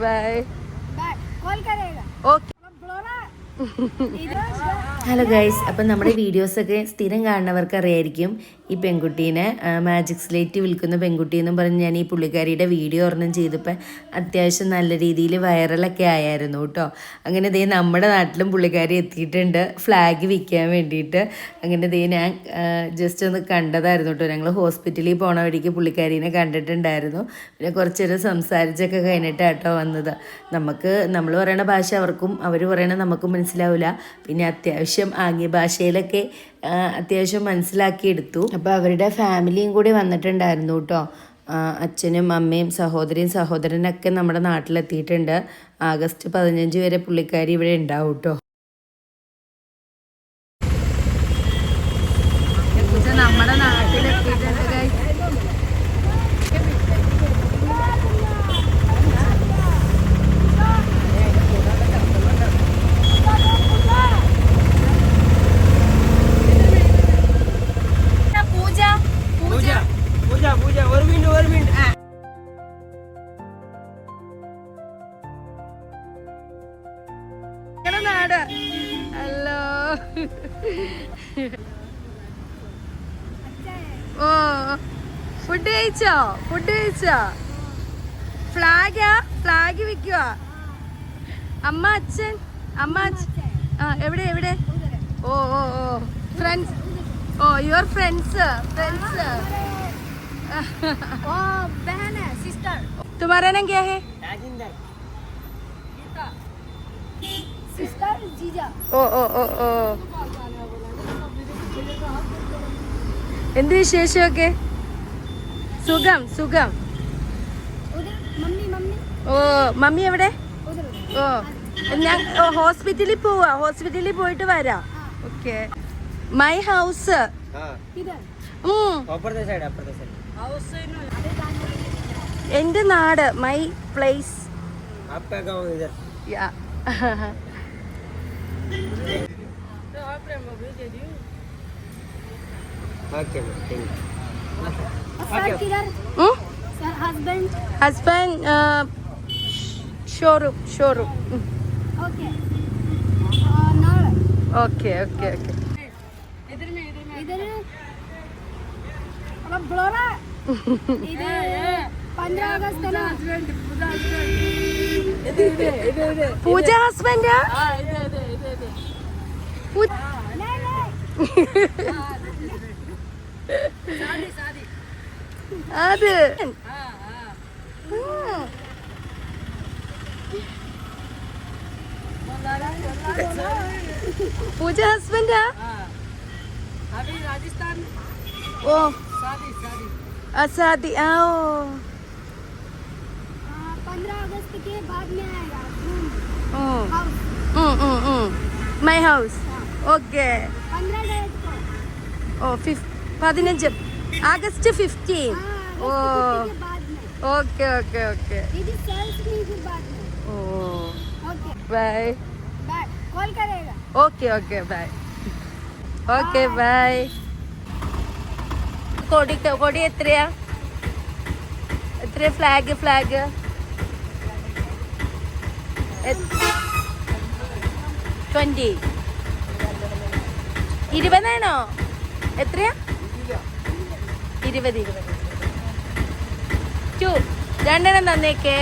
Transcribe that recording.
Bye bye call करेगा। Okay इधर hello guys അപ്പം നമ്മുടെ വീഡിയോസൊക്കെ സ്ഥിരം കാണുന്നവർക്ക് അറിയായിരിക്കും ഈ പെൺകുട്ടീനെ മാജിക് സ്ലേറ്റ് വിൽക്കുന്ന പെൺകുട്ടി എന്നും പറഞ്ഞ് ഞാൻ ഈ പുള്ളിക്കാരിയുടെ വീഡിയോ ഒരെണ്ണം ചെയ്തപ്പോൾ അത്യാവശ്യം നല്ല രീതിയിൽ വൈറലൊക്കെ ആയായിരുന്നു കേട്ടോ. അങ്ങനെ ദേ നമ്മുടെ നാട്ടിലും പുള്ളിക്കാരി എത്തിയിട്ടുണ്ട്. ഫ്ലാഗ് വിൽക്കാൻ വേണ്ടിയിട്ട്. അങ്ങനെ ദേ ഞാൻ ജസ്റ്റ് ഒന്ന് കണ്ടതായിരുന്നു കേട്ടോ. ഞങ്ങൾ ഹോസ്പിറ്റലിൽ പോണ വഴിക്ക് പുള്ളിക്കാരീനെ കണ്ടിട്ടുണ്ടായിരുന്നു. പിന്നെ കുറച്ച് സംസാരിച്ചൊക്കെ സംസാരിച്ചൊക്കെ കഴിഞ്ഞിട്ടാട്ടോ വന്നത്. നമുക്ക് നമ്മൾ പറയണ ഭാഷ അവർക്കും അവർ പറയണ നമുക്കും മനസ്സിലാവില്ല പിന്നെ അത്യാവശ്യം ആംഗ്യ ഭാഷയിലൊക്കെ അത്യാവശ്യം മനസ്സിലാക്കിയെടുത്തു. അപ്പോൾ അവരുടെ ഫാമിലിയും കൂടി വന്നിട്ടുണ്ടായിരുന്നു കേട്ടോ അച്ഛനും അമ്മയും സഹോദരിയും സഹോദരനൊക്കെ നമ്മുടെ നാട്ടിലെത്തിയിട്ടുണ്ട്. ആഗസ്റ്റ് പതിനഞ്ച് വരെ പുള്ളിക്കാരി ഇവിടെ ഉണ്ടാവും കേട്ടോ നമ്മുടെ നാട്ടിലെത്തിയിട്ടുണ്ട് ഞങ്ങളുടെ നാട് ഹലോ ഓ ഫുഡ് കഴിച്ചോ ഫുഡ് കഴിച്ചോ ഫ്ലാഗാ ഫ്ലാഗ് വിൽക്കുക അമ്മ അച്ഛൻ അമ്മ അച്ഛൻ ആ എവിടെ എവിടെ ഓ ഓ ഓ ഫ്രണ്ട്സ് ഓ യുവർ ഫ്രണ്ട്സ് ഫ്രണ്ട്സ് वो बहन है सिस्टर तुम्हारा नाम क्या है सिस्टर ഓ ഓ ഓ ഓ. എന്ത് വിശേഷമൊക്കെ? സുഖം സുഖം. ഓ മമ്മി എവിടെ? ഓ ഞാൻ ഹോസ്പിറ്റലിൽ പോവാ. ഹോസ്പിറ്റലിൽ പോയിട്ട് വരാം. ഓക്കെ. My house. എന്റെ നാട് my place. Husband showroom showroom okay okay okay ഇത് പന്ത്രണ്ട് ആഗസ്റ്റ് പൂജ ഹസ്ബൻഡ് പൂജ அது पूजा हस्बैंड है अभी राजस्थान ओ शादी आओ पंद्रह अगस्त के बाद में आएगा माई हाउस ഓക്കെ ഓ ഫിഫ് പതിനഞ്ച്. ആഗസ്റ്റ് ഫിഫ്റ്റീൻ ഓ ഓക്കെ ഓക്കെ ഓക്കെ ഓ bye okay okay bye okay bye കൊടി കൊടി എത്രയാ? എത്രയാ ഫ്ലാഗ് ഫ്ലാഗ് ട്വന്റി ഇരുപതാണോ? എത്രയാ? ഇരുപത് ഇരുപത്. രണ്ടെണ്ണം തന്നേക്കേ.